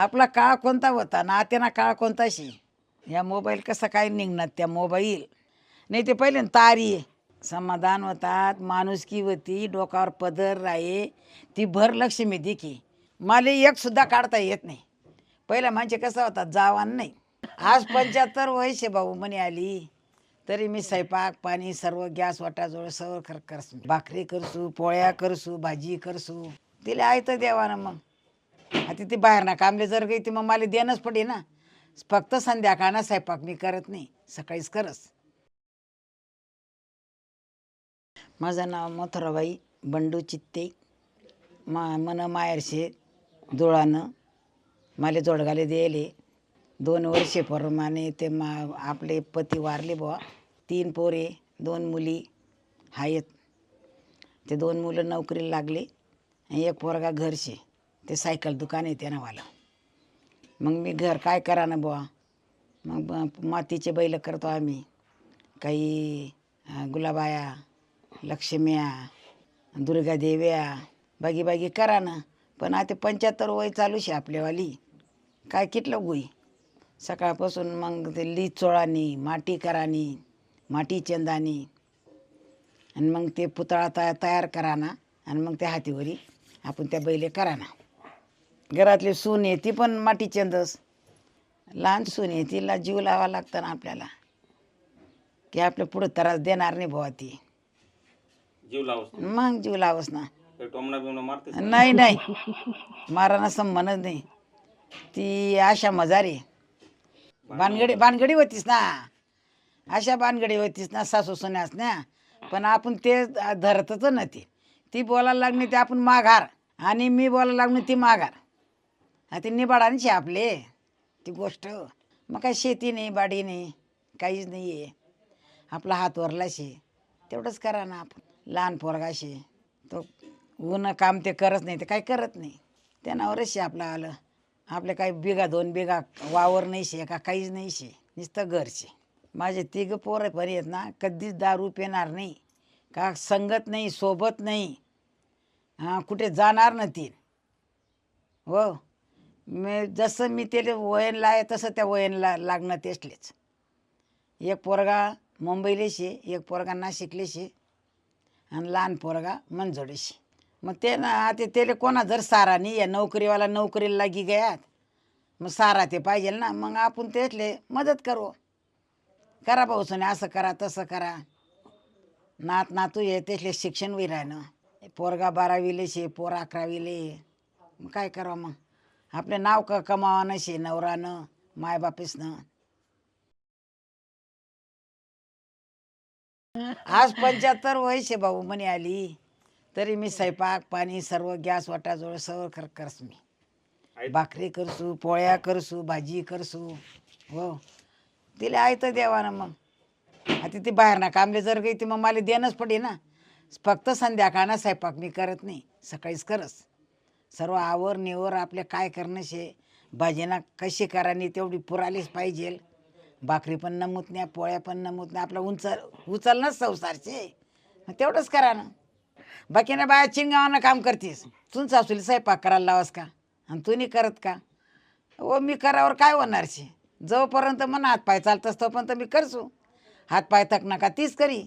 आपला काळ कोणता होता? नात्याना काळ कोणताशी? या मोबाईल कसा काय निघणार त्या मोबाईल? नाही ते पहिले तारी. समाधान होतात माणुसकी होती डोकावर पदर राहे ती भर लक्ष्मी दिकी मला एक सुद्धा काढता येत नाही. पहिला म्हणजे कसं होता? जावान नाही. आज पंच्याहत्तर वयशे भाऊ म्हणे आली. तरी मी स्वयंपाक पाणी सर्व गॅस वाटाजवळ सर्व कर करसू भाकरी करसू पोळ्या करसू भाजी करसू. तिला आहे तर देवानं मग. आता ती बाहेर ना कामले जर गई ती मग मला देणंच पडे ना. फक्त संध्याकाळना स्वयंपाक मी करत नाही सकाळीच करस. माझं नाव मथुराबाई बंडू चित्ते. मा मन मायरशे जोळानं मला जोडगाले दिले दोन वर्षे प्रमाणे ते मा आपले पती वारले बुवा. तीन पोरे दोन मुली आहेत ते दोन मुलं नोकरीला लागले एक पोरगा घरशे. ते सायकल दुकान येते नावाला मग मी घर काय करा ना बुवा? मग मातीचे बैल करतो आम्ही. काही गुलाबाया लक्ष्म्या दुर्गा देव्या बागी बागी करा ना पण आता पंच्याहत्तर वय चालू शे आपल्यावाली. काय किटलं गुई? सकाळपासून मग ते ली चोळानी माटी करानी माटी चंदानी. आणि मग ते पुतळा तया तयार करा ना आणि मग त्या हातीवरी आपण त्या बैले करा ना घरातली सून आहे ती पण माटी चंदस. लहान सून आहे तिला जीव लावा लागतं ना आपल्याला. की आपल्या पुढं त्रास देणार नाही बुवा ती. जीव लावस मग जीव लावस ना. काही टोमणा बिमणा मारते नाही नाही. माराना संबंधच नाही. ती आशा मजारी. बानगडी बानगडी होतीस ना. अशा बानगडी होतीस ना सासू सुन्यास ना. पण आपण ते धरतच ना ती. ती बोलायला लागणे ते आपण माघार. आणि मी बोलायला लागणे ती माघार. आता निबाडांची आपले. ती गोष्ट. मग काय शेती नाही बाडी नाही काहीच नाही आहे आपला हात वरलाशे. तेवढंच करा ना आपण. लहान पोरगाशी. तो ऊन काम ते करत नाही ते काही करत नाही. त्यानावरच शे आपलं आलं. आपले काही बिगा दोन बिगा वावर नाही शे का काहीच नाही शे. नुसतं घरचे. माझे तिघं पोरं पण आहेत ना कधीच दारू पिणार नाही. का संगत नाही सोबत नाही. हां कुठे जाणार ना ती हो. मी जसं मी त्याला वयनला आहे तसं त्या वयनला लागणं तेसलेच एक पोरगा मुंबईला शे एक पोरगा नाशिकले शे आणि लहान पोरगा मंजोडीशी. मग ते ना आता त्याला कोणा जर सारा नाही या नोकरीवाला नोकरीला लागी गयात मग सारा ते पाहिजे ना मग आपण त्यातले मदत करू. करा भाऊसने असं करा तसं करा. नात नातू ये त्यातले शिक्षण वी राहणं पोरगा बारावीले शे पोर अकरावीले. मग काय करावं मग? आपले नाव क कमावानं शे नवरानं मायबापेसनं. आज पंच्याहत्तर वयशे भाऊ म्हणे आली. तरी मी स्वयंपाक पाणी सर्व गॅस वाटाजवळ सर्व कर करस मी. भाकरी करसू पोळ्या करसू भाजी करसू. हो. तिला आहे तर देवानं मग. आता ती बाहेर ना कामले जर गई ती मग मला देणंच पडे ना. फक्त संध्याकाळना स्वयंपाक मी करत नाही. सकाळीच करस. सर्व आवर निवर आपले काय करणं शे भाजीना कशी करानी तेवढी पुरालीच पाहिजे. भाकरी पण नमूत नाही पोळ्या पण नमूत नाही आपला उंचल उचलणंच संसारचे. मग तेवढंच करा ना. बाकी ना बाया चिंगावानं काम करतीस. तून सासूला स्वयंपाक करायला लावास का? आणि तू नाही करत का? ओ मी करावर काय होणार शे जोपर्यंत मन हातपाय चालतस तोपर्यंत मी करसू. हातपाय थक नका तीच करी.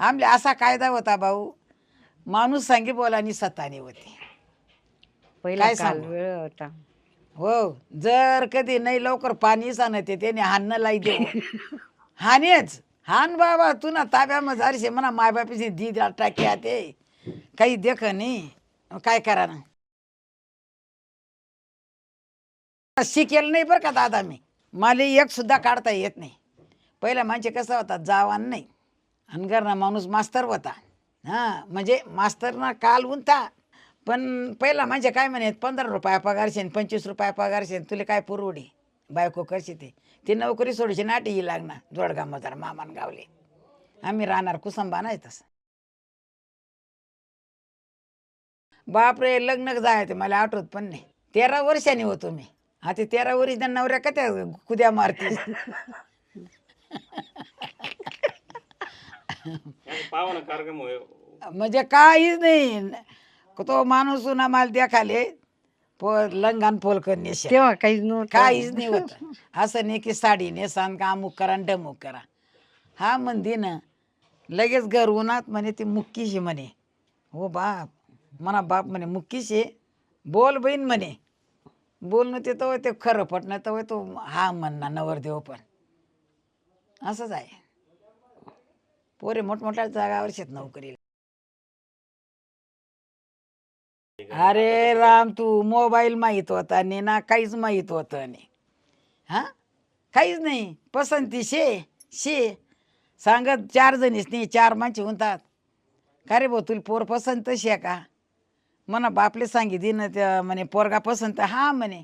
आमले असा कायदा होता भाऊ माणूस सांगे बोलानी सतानी होती. पहिला काय सांगू? होता. हो जर कधी नाही लवकर पाणी सांगते त्याने हाणं लाई देऊ. हानेच हान बाबा तू ना ताब्यामध्ये झारशे म्हणा मायबापीची दी टाकी ते काही देख नाही. मग काय करा ना? शिकेल नाही बरं का दादा मी. मला एक सुद्धा काढता येत नाही. पहिला म्हणजे कसं होता? जावान नाही. घरना माणूस मास्तर होता. हां म्हणजे मास्तरना काल उंता पण पहिला म्हणजे काय म्हणत पंधरा रुपया पगार शेन पंचवीस रुपया पगार शेन तुला काय पुरवडी? बायको करशी ते? ती नोकरी सोडशी नाटी ही लागणार जोडगाव मजार मामान गावले. आम्ही राहणार कुसंबा नाही तसं. बापरे लग्न जायचं मला आठवत पण नाही. तेरा वर्षांनी होतो मी. आता तेरा वर्ष नवऱ्या का त्या कुद्या मारते कार्यक्रम होय. म्हणजे काहीच नाही. तो माणूस ना मला देखाले पो लंगान पोलकर नेशा तेव्हा काहीच नव्हतं. काहीच नाही होत. असं नाही की साडी नेसान का अमुक करा आणि डमुक करा. हा म्हणते ना लगेच घर उन्हात म्हणे ती मुक्कीशी म्हणे. हो बाप म्हणा बाप म्हणे मुक्कीशी बोल बहीण म्हणे. बोलणं ते तर ते खरं पटणं तर तो हा म्हणणार नवरदेव पण. असंच आहे. पोरे मोठमोठ्या जागावर शेत नोकरीला. अरे राम तू मोबाईल माहीत होता आणि ना काहीच माहीत होतं आणि हा? काहीच नाही. पसंती शे शे. सांगत चार जणीच नाही चार माणसे म्हणतात का रे भाऊ तुला पोर पसंत शे का? म्हणा बापले सांगितली ना त्या म्हणे पोरगा पसंत हा म्हणे.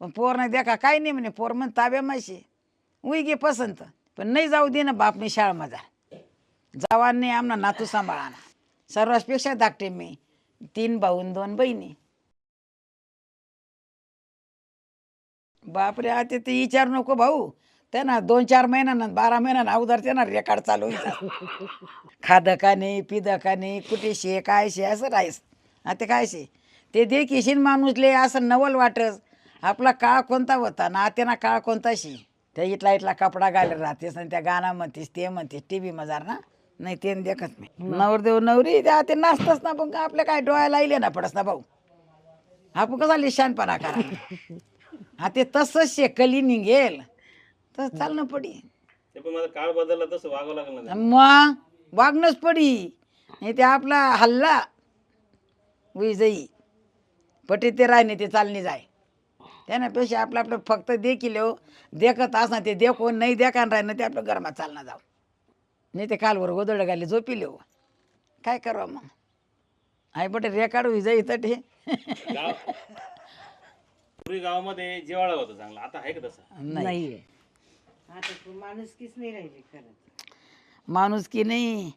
पण पोर नाही देखा काय काही नाही म्हणे. पोर म्हण ताब्या माशी. उई गे पसंत. पण नाही जाऊ दे ना बापने शाळा माझा जावांनी आमना नातू सांभाळाना. सर्वांपेक्षा धाकटे मी. तीन भाऊ दोन बहिणी. बापरे आता ते विचार नको भाऊ. ते ना दोन चार महिन्यानं बारा महिन्यानं अगोदर ते ना रेकॉर्ड चालू खाद खादं का नाही पिदं का नाही कुठे शे काय शे असं राहीस आता काय शे ते देखीशीन माणूसले असं नवल वाटस आपला काळ कोणता होता? ना त्यांना काळ कोणता शे त्या इथला इथला कपडा घालत राहतेस आणि त्या गाणं म्हणतेस ते म्हणतेस टी व्ही मजार ना? नाही ते देखत नाही. नवरदेव नवरी त्या ते नाचतच ना पण आपल्या काय डोळ्याला इले ना पडस ना भाऊ. आपण कसा लिशानपणा करा. हा ते तसंच शे कली निघेल. तर चालणं पडी. ते पण माझा काळ बदलला तसं वागावं लागलं ना. मग? वागणंच पडी. नाही ते आपला हल्ला. जाई पटी ते राहणे ते चालणे जाय. त्याच्यापेक्षा आपलं आपलं फक्त देखील हो. देखत असणार ते देखो नाही देखा राहिनं ते आपलं गरमात चालणं जाऊ नाही ते कालवर गोदड घाली झोपिले हो. काय करावं मग? आई बटे रेकार्ड होई जाई तर ते गाव पूर्वी गावामध्ये जेवाळा होतं चांगला. आता आहे का तसं? नाही. नाहीये. माणूस की नाही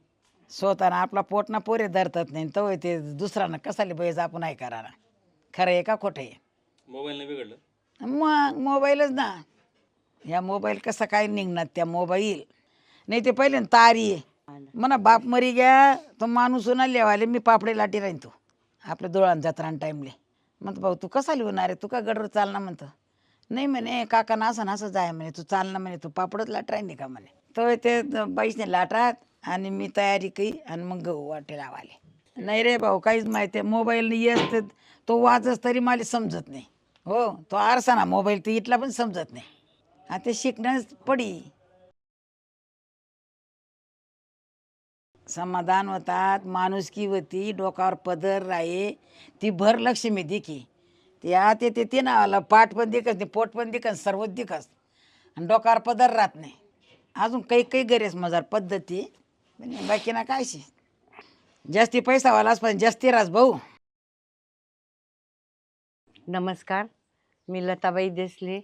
स्वतःनं आपला पोटना पोरे धरतात नाही. तर ते दुसऱ्यानं कसाले बैज आपण आहे करा खरं आहे का खोटं आहे? मोबाईलने बिघडलं? मग मोबाईलच ना. या मोबाईल कसा काय निघणार? त्या मोबाईल नाही ते पहिले ना तारी आहे. म्हणा बाप मरी घ्या तो माणूस ना लेवाले मी पापडे लाटी राहीन तू. आपल्या डोळ्यात जत्रान टाईमले. म्हणतो भाऊ तू कसा आहे? तू का गडवर चालना? म्हणतं. नाही म्हणे काका ना असं ना असं जाय म्हणे. तू चालना म्हणे तू पापडच लाट राहीन का म्हणे? तर ते बाईसने लाटात आणि मी तयारी कई आणि मग गहू वाटे लावाले. नाही रे भाऊ काहीच माहिती आहे मोबाईल येस तो वाजच तरी मला समजत नाही. हो तो आरसा ना मोबाईल तर इथला पण समजत नाही. आता ते शिकणंच पडी. समाधान होतात माणुसकी होती डोकावर पदर राहे ती भर लक्ष्मी दिकी ते या ते ते ना आला पाठ पण दिकस नाही पोट पण दिकस सर्वच दिखस आणि डोकावर पदर राहत नाही. अजून काही काही गरेस मजार पद्धती. म्हणजे बाकी ना कायशी जास्ती पैसा वालाच पण जास्ती रास भाऊ. नमस्कार. मी लताबाई देसले.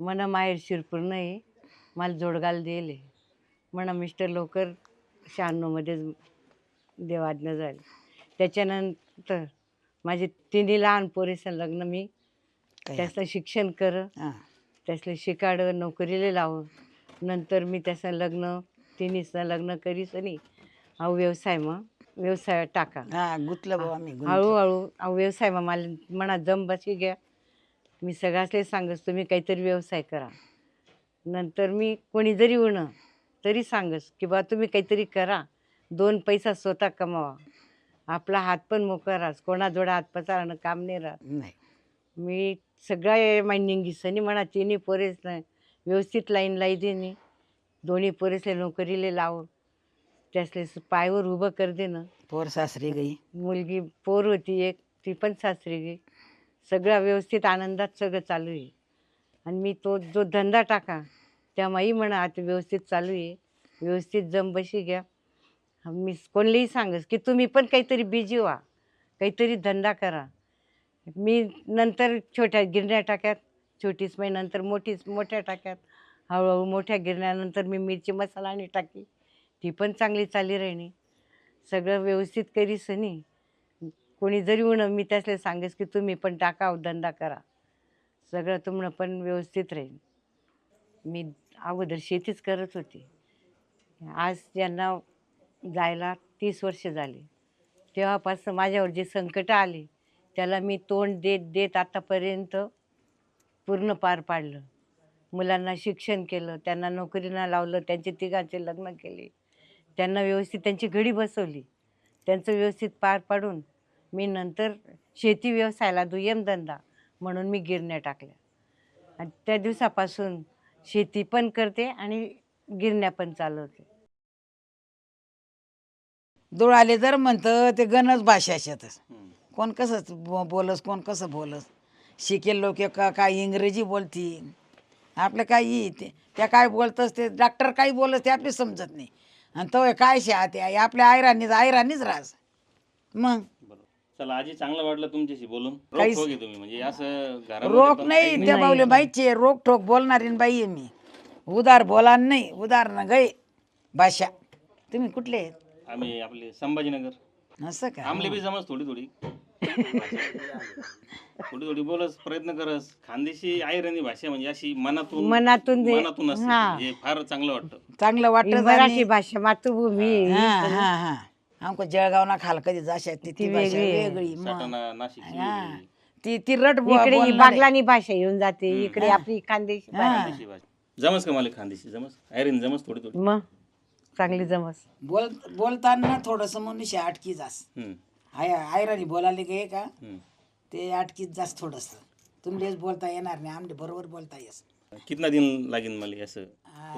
मन माहेर शिरपूर नाही मला जोडगाल दिले. म्हणा मिस्टर लवकर शहाण्णवमध्येच देवाज्ञा झाली. त्याच्यानंतर माझे तिन्ही लहान पोरीचं लग्न मी त्याचं शिक्षण कर हां. त्यासलं शिकाड नोकरीला लावं नंतर मी त्याचं लग्न तिन्हीचं लग्न करीस आणि अहो व्यवसाय मग व्यवसायात टाका. हा गुतलं आम्ही गुंतलं. हळूहळू अहो व्यवसाय मग मला म्हणा जम बसी घ्या. मी सगळ्यासले सांगस तुम्ही काहीतरी व्यवसाय करा. नंतर मी कोणी जरी होणं तरी सांगस की बा तुम्ही काहीतरी करा. दोन पैसा स्वतः कमावा. आपला हात पण मोकळा राहस. कोणाजोडा हात पसारणं काम नाही राहत. नाही. मी सगळ्या मायनिंगी सनी म्हणा तिन्ही पोरेस नाही. व्यवस्थित लाईन लाई देणे दोन्ही पोरेसले नोकरीले लाव त्यासले पायवर उभं कर देणं. पोर सासरी गई. मुलगी पोर होती एक ती पण सासरी गेली सगळं व्यवस्थित आनंदात सगळं चालू आहे. आणि मी तो जो धंदा टाका त्यामाही म्हणा आता व्यवस्थित चालू आहे. व्यवस्थित जमबशी घ्या. मी कोणलेही सांगस की तुम्ही पण काहीतरी बिजी व्हा. काहीतरी धंदा करा. मी नंतर छोट्या गिरण्या टाक्यात छोटीच माई नंतर मोठीच मोठ्या टाक्यात. हळूहळू मोठ्या गिरण्यानंतर मी मिरची मसाला आणि टाकी. ती पण चांगली चाली राहिणी सगळं व्यवस्थित करीस नाही कोणी जरी होणं मी त्यासले सांगेस की तुम्ही पण टाका धंदा करा. सगळं तुम्हाला पण व्यवस्थित राहील. मी अगोदर शेतीच करत होती. आज त्यांना जायला तीस वर्ष झाली. तेव्हापासून माझ्यावर जे संकट आले त्याला मी तोंड देत देत आतापर्यंत पूर्ण पार पाडलं. मुलांना शिक्षण केलं त्यांना नोकरीला लावलं त्यांचे तिघांचे लग्न केले. त्यांना व्यवस्थित त्यांची घडी बसवली. त्यांचं व्यवस्थित पार पाडून मी नंतर शेती व्यवसायाला दुय्यम धंदा म्हणून मी गिरण्या टाकल्या. आणि त्या दिवसापासून शेती पण करते आणि गिरण्या पण चालवते. दुळाले जर म्हणतं ते गणच भाषा शेतच. कोण कसं बो- बोलस कोण कसं बोलस? शिकेल लोक का काय इंग्रजी बोलतील? आपलं काही ते त्या काय बोलतच ते डॉक्टर काही बोलत ते आपली समजत नाही. आणि तो काय शा ते आपल्या आयरानीच आयरानीच राहस मग? चला आजी चांगलं वाटलं तुमच्याशी बोलून. रोख काहीच- ठोक आहे तुम्ही म्हणजे असं घरामध्ये रोग पण नाही त्या बाऊले बाईचे रोग ठोक बोलणारी न बाई आहे मी. उदार बोला नाही उदार न गई भाषा. तुम्ही कुठले आहेत? आम्ही आपले संभाजीनगर. असं का? आमले बी जमस थोडी थोडी. थोडी थोडी बोलस प्रयत्न करस. खानदेशी आयरणी भाषा म्हणजे अशी मनातून मनातून मनातून असते. म्हणजे फार चांगलं वाटतं. चांगलं वाटत मराठी भाषा मातृभूमी. हा हा हा. आमको जळगाव ना खाल कधी जाशा ती ती ती भाषा वेगळी. आहे. वेगळी मग. साठाणा नाशिक हा. ती ती रट बो- इकडे ही बोलणारी. बागलानी भाषा येऊन जाते इकडे आपली खानदेशी भाषा. खानदेशी भाषा. जमस का मला खानदेशी? जमस? आयरणी जमस थोडी थोडी. मग चांगली जमस. बोल बोलताना थोडस मनुष्य अटकी जास. हम्म, आय आयरानी बोलाले गे का? हम्म. ते अटकीत जास थोडस. तुमलेच बोलता येणार नाही आमले बरोबर बोलता येस. कितना दिन लागेल मला असं?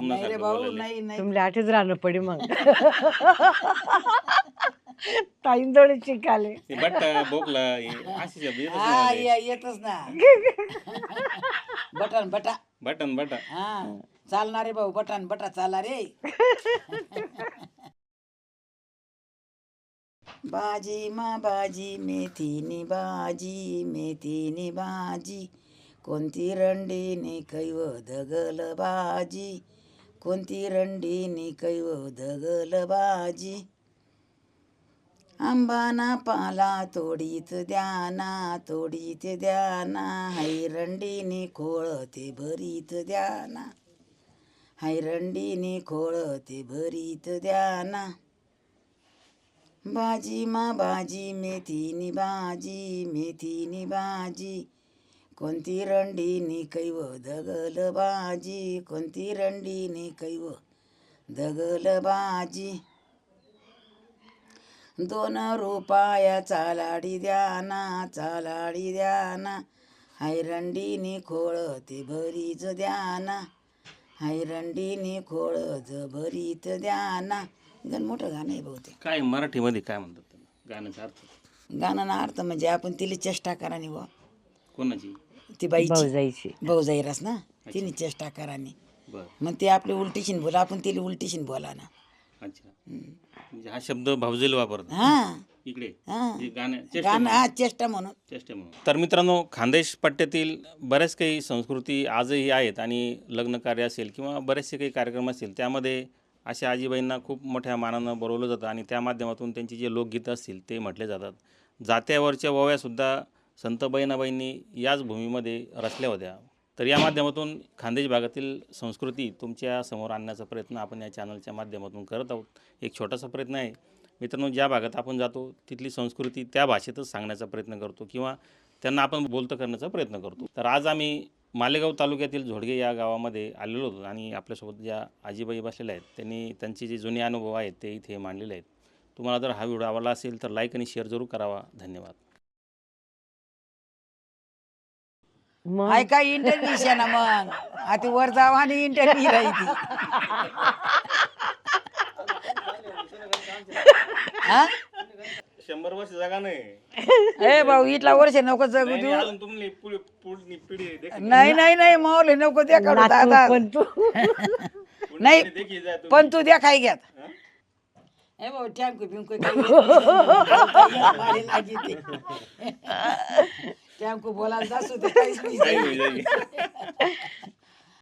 नाही रे भाऊ? नाही नाही. तुमले आठच राहणं पडे मग. ताईंजवळ शिकाले ते बट्टा बोकला हे असे शब्द येतच हा नाही मला. ये- येतच ना. बटन बटा. बटन बटा. हा चालणारे भाऊ बटन बटा चाला रे. बाजी मा बाजी मेथीनी बाजी मेथीनी बाजी. कोणती रंडीने कैव दगल बाजी कोणती रंडीने कैव दगल बाजी आंबाना पाला तोडीत द्याना तोडीत द्याना हैरंडीने खोळते भरीत द्याना हैरंडीने खोळते भरीत द्याना बाजी मा बाजी मेथीनी बाजी मेथीनी बाजी कोणती रंडीनी कैव दगल बाजी कोणती रंडीनी कैव दगल बाजी दोन रुपया चालाडी द्याना चालाडी द्याना हैरंडीनी खोळते भरीच द्याना हैरंडीनी खोळत भरीत द्याना गण मोठं गाणं आहे बहुतेक. काय मराठीमध्ये काय म्हणतात त्याला? गाण्याचा अर्थ? गाणं ना अर्थ म्हणजे आपण तिला चेष्टा करानी बुवा कोणाची? ती बाईची. भाऊजाईची. भाऊ जाईरास ना? तिने चेष्टा करानी. बर. मग ते आपली उलटीशीन बोला आपण तिला उलटीशीन बोला ना. अच्छा. म्हणजे हा शब्द भावजेल वापरतात. हा. इकडे. हा. गाण्या चेष्टे गाणं हा चेष्टा म्हणून. चेष्टे म्हणून. तर मित्रांनो खानदेश पट्ट्यातील बऱ्याच काही संस्कृती आजही आहेत आणि लग्न कार्य असेल किंवा बरेचसे काही कार्यक्रम असतील त्यामध्ये अशा आजीबाईंना खूप मोठ्या मानानं बोलवलं जातं आणि त्या माध्यमातून त्यांची जे लोकगीतं असतील ते म्हटले जातात. जात्यावरच्या ओव्यासुद्धा संत बहिणाबाईंनी याच भूमीमध्ये रचल्या होत्या. तर या माध्यमातून खानदेश भागातील संस्कृती तुमच्यासमोर आणण्याचा प्रयत्न आपण या चॅनलच्या माध्यमातून करत आहोत. एक छोटासा प्रयत्न आहे. मित्रांनो ज्या भागात आपण जातो तिथली संस्कृती त्या भाषेतच सांगण्याचा प्रयत्न करतो किंवा त्यांना आपण बोलतं करण्याचा प्रयत्न करतो. तर आज आम्ही मालेगाव तालुक्यातील झोडगे या गावामध्ये आलेलो होतो आणि आपल्यासोबत ज्या आजीबाई बसलेल्या आहेत त्यांनी त्यांचे जे जुने अनुभव आहेत ते इथे मांडलेले आहेत. तुम्हाला जर हा व्हिडिओ आवडला असेल तर लाईक आणि शेअर जरूर करावा. धन्यवाद. मग? ऐका इंटरव्ह्यू ना मग? आता वर जावा आणि इंटरव्ह्यू राहिली हा? शंभर वर्ष जागा नाही. ए भाऊ इथला वर्ष नको जगू देऊ. अजून तुम्ही पुढली पिढी देखील नाही नाही नाही मावले नको द्या काढू नातू दादा. पण तू. नाही तुम्ही. पण तू द्या काय घ्यात. ए भाऊ टँकू बिंकू बोलायला जासू दे काहीच नाही जाई, जाई.